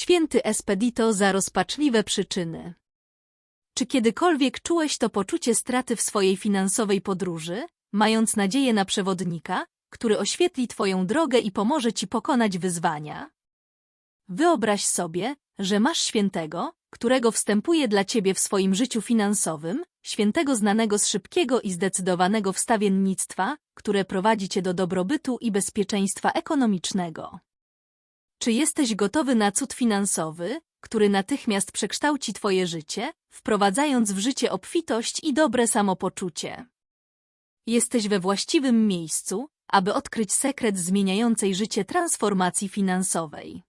Święty Espedito za rozpaczliwe przyczyny. Czy kiedykolwiek czułeś to poczucie straty w swojej finansowej podróży, mając nadzieję na przewodnika, który oświetli Twoją drogę i pomoże Ci pokonać wyzwania? Wyobraź sobie, że masz świętego, którego wstępuje dla Ciebie w swoim życiu finansowym, świętego znanego z szybkiego i zdecydowanego wstawiennictwa, które prowadzi Cię do dobrobytu i bezpieczeństwa ekonomicznego. Czy jesteś gotowy na cud finansowy, który natychmiast przekształci Twoje życie, wprowadzając w życie obfitość i dobre samopoczucie? Jesteś we właściwym miejscu, aby odkryć sekret zmieniającej życie transformacji finansowej.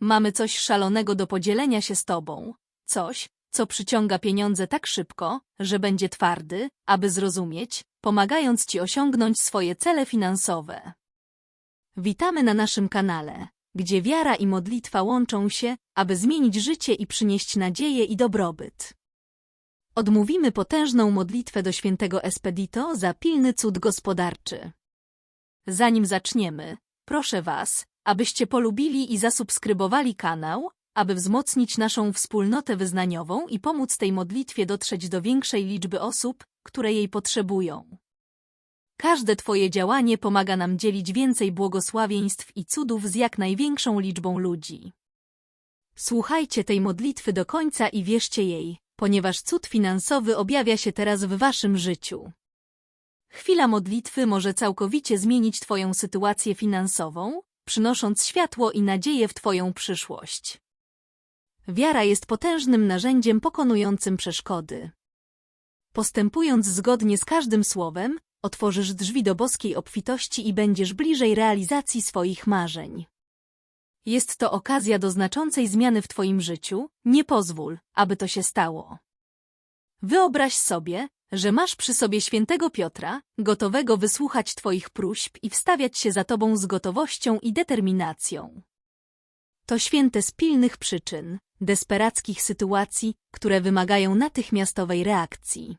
Mamy coś szalonego do podzielenia się z Tobą, coś, co przyciąga pieniądze tak szybko, że będzie twardy, aby zrozumieć, pomagając Ci osiągnąć swoje cele finansowe. Witamy na naszym kanale, gdzie wiara i modlitwa łączą się, aby zmienić życie i przynieść nadzieję i dobrobyt. Odmówimy potężną modlitwę do świętego Espedito za pilny cud gospodarczy. Zanim zaczniemy, proszę Was, abyście polubili i zasubskrybowali kanał, aby wzmocnić naszą wspólnotę wyznaniową i pomóc tej modlitwie dotrzeć do większej liczby osób, które jej potrzebują. Każde Twoje działanie pomaga nam dzielić więcej błogosławieństw i cudów z jak największą liczbą ludzi. Słuchajcie tej modlitwy do końca i wierzcie jej, ponieważ cud finansowy objawia się teraz w Waszym życiu. Chwila modlitwy może całkowicie zmienić Twoją sytuację finansową, przynosząc światło i nadzieję w Twoją przyszłość. Wiara jest potężnym narzędziem pokonującym przeszkody. Postępując zgodnie z każdym słowem, otworzysz drzwi do boskiej obfitości i będziesz bliżej realizacji swoich marzeń. Jest to okazja do znaczącej zmiany w Twoim życiu, nie pozwól, aby to się stało. Wyobraź sobie, że masz przy sobie świętego Piotra, gotowego wysłuchać Twoich próśb i wstawiać się za Tobą z gotowością i determinacją. To święte z pilnych przyczyn, desperackich sytuacji, które wymagają natychmiastowej reakcji.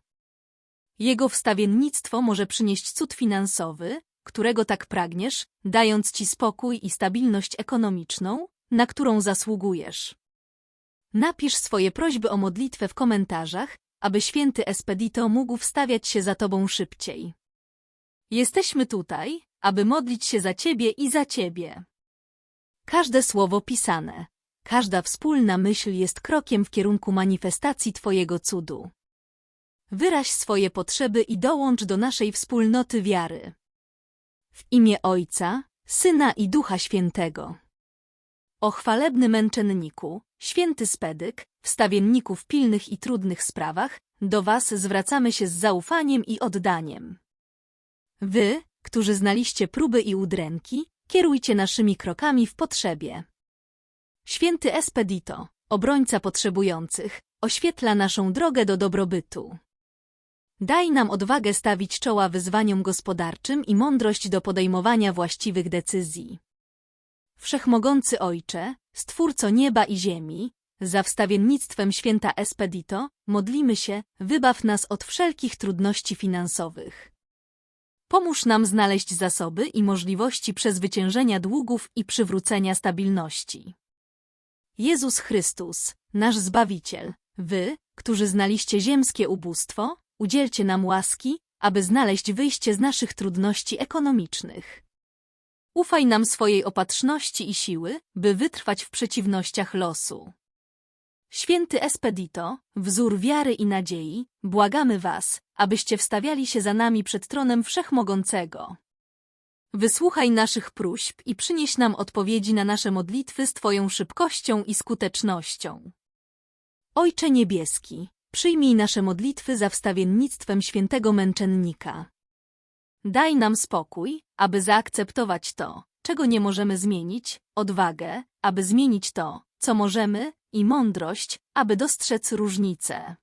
Jego wstawiennictwo może przynieść cud finansowy, którego tak pragniesz, dając Ci spokój i stabilność ekonomiczną, na którą zasługujesz. Napisz swoje prośby o modlitwę w komentarzach, aby święty Espedito mógł wstawiać się za Tobą szybciej. Jesteśmy tutaj, aby modlić się za Ciebie i za Ciebie. Każde słowo pisane, każda wspólna myśl jest krokiem w kierunku manifestacji Twojego cudu. Wyraź swoje potrzeby i dołącz do naszej wspólnoty wiary. W imię Ojca, Syna i Ducha Świętego. O chwalebny męczenniku, święty Spedyk, wstawienniku w pilnych i trudnych sprawach, do Was zwracamy się z zaufaniem i oddaniem. Wy, którzy znaliście próby i udręki, kierujcie naszymi krokami w potrzebie. Święty Espedito, obrońca potrzebujących, oświetla naszą drogę do dobrobytu. Daj nam odwagę stawić czoła wyzwaniom gospodarczym i mądrość do podejmowania właściwych decyzji. Wszechmogący Ojcze, Stwórco nieba i ziemi, za wstawiennictwem święta Espedito, modlimy się, wybaw nas od wszelkich trudności finansowych. Pomóż nam znaleźć zasoby i możliwości przezwyciężenia długów i przywrócenia stabilności. Jezus Chrystus, nasz Zbawiciel, Wy, którzy znaliście ziemskie ubóstwo, udzielcie nam łaski, aby znaleźć wyjście z naszych trudności ekonomicznych. Ufaj nam swojej opatrzności i siły, by wytrwać w przeciwnościach losu. Święty Espedito, wzór wiary i nadziei, błagamy Was, abyście wstawiali się za nami przed tronem Wszechmogącego. Wysłuchaj naszych próśb i przynieś nam odpowiedzi na nasze modlitwy z Twoją szybkością i skutecznością. Ojcze Niebieski, przyjmij nasze modlitwy za wstawiennictwem świętego męczennika. Daj nam spokój, aby zaakceptować to, czego nie możemy zmienić, odwagę, aby zmienić to, co możemy, i mądrość, aby dostrzec różnice.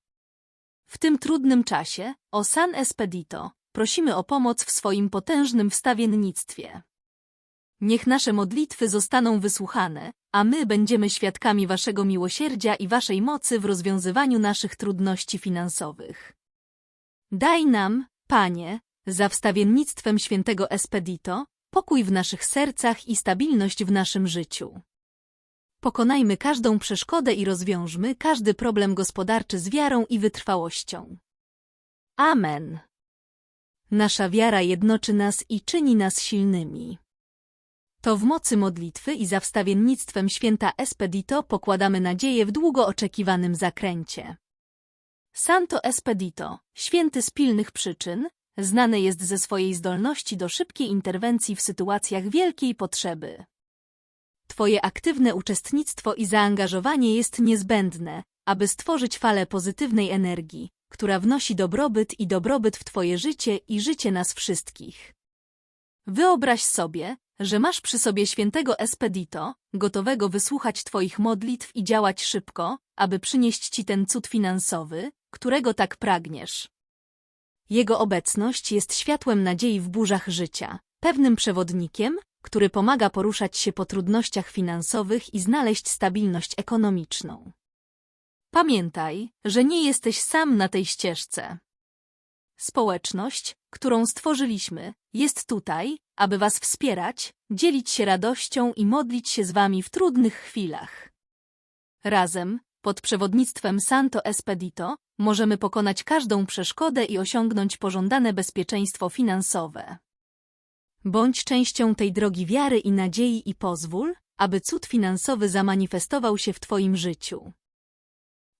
W tym trudnym czasie, o San Espedito, prosimy o pomoc w swoim potężnym wstawiennictwie. Niech nasze modlitwy zostaną wysłuchane, a my będziemy świadkami Waszego miłosierdzia i Waszej mocy w rozwiązywaniu naszych trudności finansowych. Daj nam, Panie, za wstawiennictwem świętego Espedito, pokój w naszych sercach i stabilność w naszym życiu. Pokonajmy każdą przeszkodę i rozwiążmy każdy problem gospodarczy z wiarą i wytrwałością. Amen. Nasza wiara jednoczy nas i czyni nas silnymi. To w mocy modlitwy i za wstawiennictwem święta Espedito pokładamy nadzieję w długo oczekiwanym zakręcie. Santo Espedito, święty z pilnych przyczyn, znany jest ze swojej zdolności do szybkiej interwencji w sytuacjach wielkiej potrzeby. Twoje aktywne uczestnictwo i zaangażowanie jest niezbędne, aby stworzyć falę pozytywnej energii, która wnosi dobrobyt i dobrobyt w Twoje życie i życie nas wszystkich. Wyobraź sobie, że masz przy sobie świętego Espedito, gotowego wysłuchać Twoich modlitw i działać szybko, aby przynieść Ci ten cud finansowy, którego tak pragniesz. Jego obecność jest światłem nadziei w burzach życia, pewnym przewodnikiem, który pomaga poruszać się po trudnościach finansowych i znaleźć stabilność ekonomiczną. Pamiętaj, że nie jesteś sam na tej ścieżce. Społeczność, którą stworzyliśmy, jest tutaj, aby Was wspierać, dzielić się radością i modlić się z Wami w trudnych chwilach. Razem, pod przewodnictwem Santo Espedito, możemy pokonać każdą przeszkodę i osiągnąć pożądane bezpieczeństwo finansowe. Bądź częścią tej drogi wiary i nadziei i pozwól, aby cud finansowy zamanifestował się w Twoim życiu.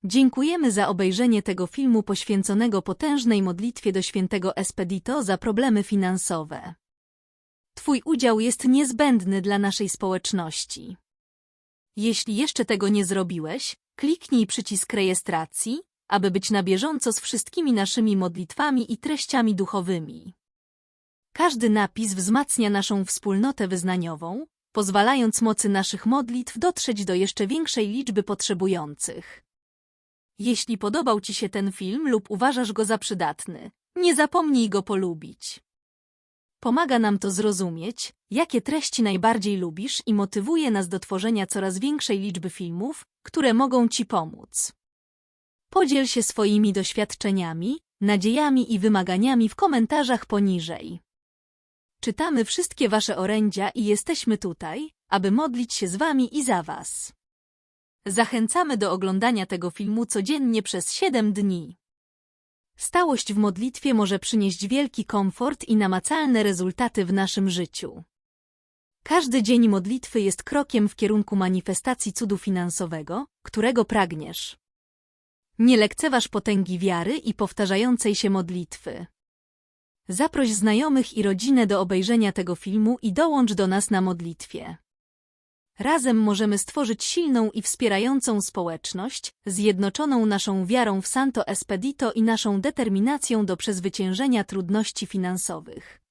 Dziękujemy za obejrzenie tego filmu poświęconego potężnej modlitwie do świętego Espedito za problemy finansowe. Twój udział jest niezbędny dla naszej społeczności. Jeśli jeszcze tego nie zrobiłeś, kliknij przycisk rejestracji, aby być na bieżąco z wszystkimi naszymi modlitwami i treściami duchowymi. Każdy napis wzmacnia naszą wspólnotę wyznaniową, pozwalając mocy naszych modlitw dotrzeć do jeszcze większej liczby potrzebujących. Jeśli podobał Ci się ten film lub uważasz go za przydatny, nie zapomnij go polubić. Pomaga nam to zrozumieć, jakie treści najbardziej lubisz i motywuje nas do tworzenia coraz większej liczby filmów, które mogą Ci pomóc. Podziel się swoimi doświadczeniami, nadziejami i wymaganiami w komentarzach poniżej. Czytamy wszystkie Wasze orędzia i jesteśmy tutaj, aby modlić się z Wami i za Was. Zachęcamy do oglądania tego filmu codziennie przez 7 dni. Stałość w modlitwie może przynieść wielki komfort i namacalne rezultaty w naszym życiu. Każdy dzień modlitwy jest krokiem w kierunku manifestacji cudu finansowego, którego pragniesz. Nie lekceważ potęgi wiary i powtarzającej się modlitwy. Zaproś znajomych i rodzinę do obejrzenia tego filmu i dołącz do nas na modlitwie. Razem możemy stworzyć silną i wspierającą społeczność, zjednoczoną naszą wiarą w Santo Espedito i naszą determinacją do przezwyciężenia trudności finansowych.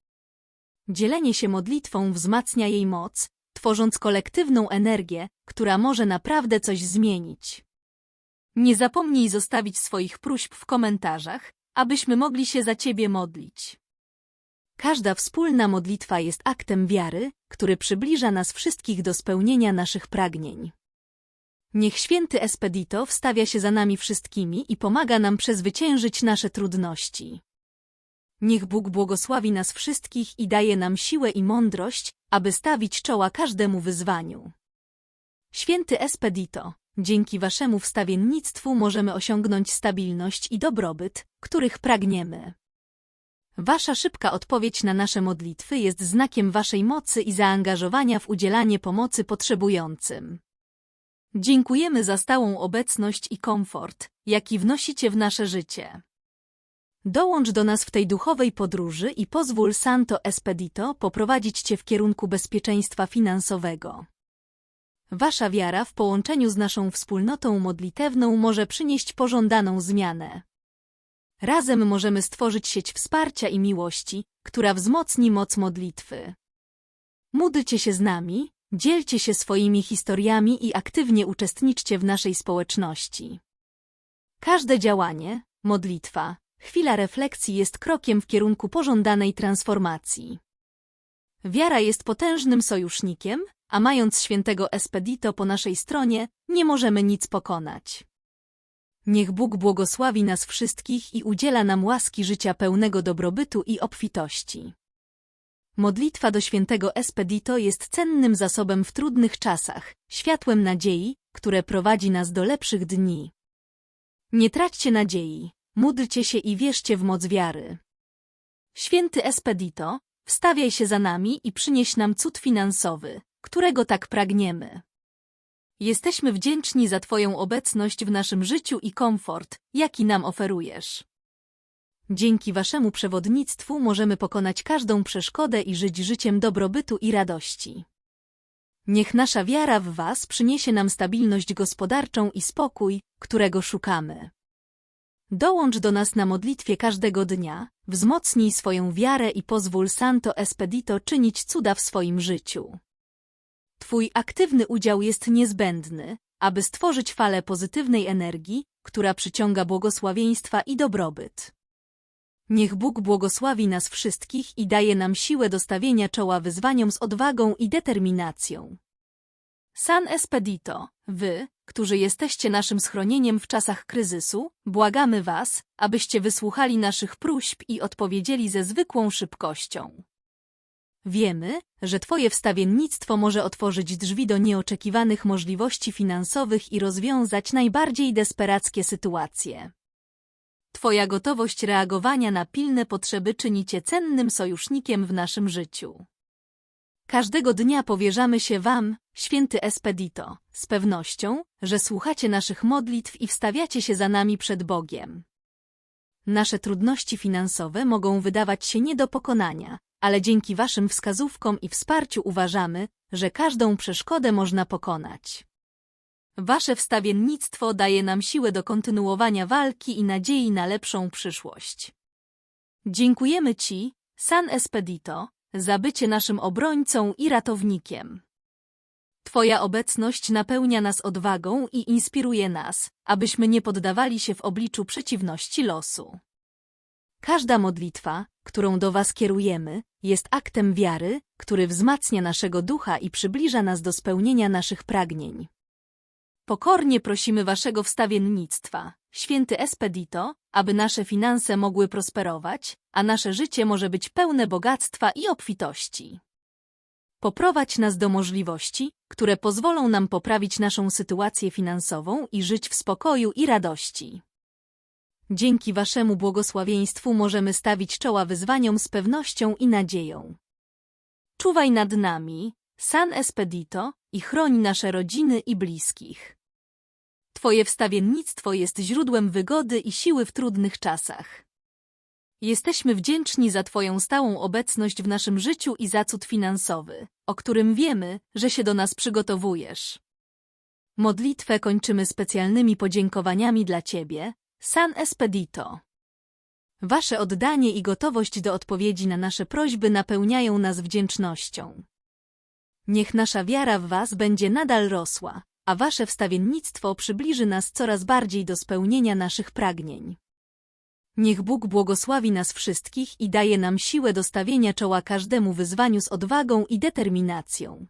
Dzielenie się modlitwą wzmacnia jej moc, tworząc kolektywną energię, która może naprawdę coś zmienić. Nie zapomnij zostawić swoich próśb w komentarzach, abyśmy mogli się za Ciebie modlić. Każda wspólna modlitwa jest aktem wiary, który przybliża nas wszystkich do spełnienia naszych pragnień. Niech święty Espedito wstawia się za nami wszystkimi i pomaga nam przezwyciężyć nasze trudności. Niech Bóg błogosławi nas wszystkich i daje nam siłę i mądrość, aby stawić czoła każdemu wyzwaniu. Święty Espedito, dzięki Waszemu wstawiennictwu możemy osiągnąć stabilność i dobrobyt, których pragniemy. Wasza szybka odpowiedź na nasze modlitwy jest znakiem Waszej mocy i zaangażowania w udzielanie pomocy potrzebującym. Dziękujemy za stałą obecność i komfort, jaki wnosicie w nasze życie. Dołącz do nas w tej duchowej podróży i pozwól Santo Espedito poprowadzić Cię w kierunku bezpieczeństwa finansowego. Wasza wiara w połączeniu z naszą wspólnotą modlitewną może przynieść pożądaną zmianę. Razem możemy stworzyć sieć wsparcia i miłości, która wzmocni moc modlitwy. Módlcie się z nami, dzielcie się swoimi historiami i aktywnie uczestniczcie w naszej społeczności. Każde działanie, modlitwa, chwila refleksji jest krokiem w kierunku pożądanej transformacji. Wiara jest potężnym sojusznikiem, a mając świętego Espedito po naszej stronie, nie możemy nic pokonać. Niech Bóg błogosławi nas wszystkich i udziela nam łaski życia pełnego dobrobytu i obfitości. Modlitwa do świętego Espedito jest cennym zasobem w trudnych czasach, światłem nadziei, które prowadzi nas do lepszych dni. Nie traćcie nadziei, módlcie się i wierzcie w moc wiary. Święty Espedito, wstawiaj się za nami i przynieś nam cud finansowy, którego tak pragniemy. Jesteśmy wdzięczni za Twoją obecność w naszym życiu i komfort, jaki nam oferujesz. Dzięki Waszemu przewodnictwu możemy pokonać każdą przeszkodę i żyć życiem dobrobytu i radości. Niech nasza wiara w Was przyniesie nam stabilność gospodarczą i spokój, którego szukamy. Dołącz do nas na modlitwie każdego dnia, wzmocnij swoją wiarę i pozwól Santo Espedito czynić cuda w swoim życiu. Twój aktywny udział jest niezbędny, aby stworzyć falę pozytywnej energii, która przyciąga błogosławieństwa i dobrobyt. Niech Bóg błogosławi nas wszystkich i daje nam siłę do stawienia czoła wyzwaniom z odwagą i determinacją. San Espedito, wy, którzy jesteście naszym schronieniem w czasach kryzysu, błagamy was, abyście wysłuchali naszych próśb i odpowiedzieli ze zwykłą szybkością. Wiemy, że Twoje wstawiennictwo może otworzyć drzwi do nieoczekiwanych możliwości finansowych i rozwiązać najbardziej desperackie sytuacje. Twoja gotowość reagowania na pilne potrzeby czyni Cię cennym sojusznikiem w naszym życiu. Każdego dnia powierzamy się Wam, święty Espedito, z pewnością, że słuchacie naszych modlitw i wstawiacie się za nami przed Bogiem. Nasze trudności finansowe mogą wydawać się nie do pokonania, ale dzięki Waszym wskazówkom i wsparciu uważamy, że każdą przeszkodę można pokonać. Wasze wstawiennictwo daje nam siłę do kontynuowania walki i nadziei na lepszą przyszłość. Dziękujemy Ci, San Espedito, za bycie naszym obrońcą i ratownikiem. Twoja obecność napełnia nas odwagą i inspiruje nas, abyśmy nie poddawali się w obliczu przeciwności losu. Każda modlitwa, którą do Was kierujemy, jest aktem wiary, który wzmacnia naszego ducha i przybliża nas do spełnienia naszych pragnień. Pokornie prosimy Waszego wstawiennictwa, święty Espedito, aby nasze finanse mogły prosperować, a nasze życie może być pełne bogactwa i obfitości. Poprowadź nas do możliwości, które pozwolą nam poprawić naszą sytuację finansową i żyć w spokoju i radości. Dzięki Waszemu błogosławieństwu możemy stawić czoła wyzwaniom z pewnością i nadzieją. Czuwaj nad nami, San Espedito, i chroń nasze rodziny i bliskich. Twoje wstawiennictwo jest źródłem wygody i siły w trudnych czasach. Jesteśmy wdzięczni za Twoją stałą obecność w naszym życiu i za cud finansowy, o którym wiemy, że się do nas przygotowujesz. Modlitwę kończymy specjalnymi podziękowaniami dla Ciebie, San Espedito. Wasze oddanie i gotowość do odpowiedzi na nasze prośby napełniają nas wdzięcznością. Niech nasza wiara w Was będzie nadal rosła, a Wasze wstawiennictwo przybliży nas coraz bardziej do spełnienia naszych pragnień. Niech Bóg błogosławi nas wszystkich i daje nam siłę do stawienia czoła każdemu wyzwaniu z odwagą i determinacją.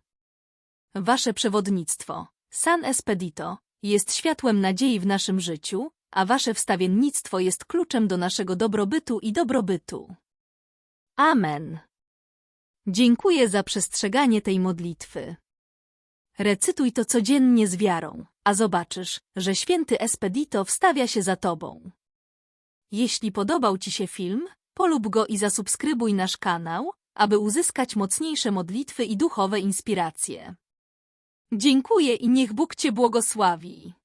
Wasze przewodnictwo, San Espedito, jest światłem nadziei w naszym życiu, a Wasze wstawiennictwo jest kluczem do naszego dobrobytu i dobrobytu. Amen. Dziękuję za przestrzeganie tej modlitwy. Recytuj to codziennie z wiarą, a zobaczysz, że święty Espedito wstawia się za tobą. Jeśli podobał Ci się film, polub go i zasubskrybuj nasz kanał, aby uzyskać mocniejsze modlitwy i duchowe inspiracje. Dziękuję i niech Bóg Cię błogosławi.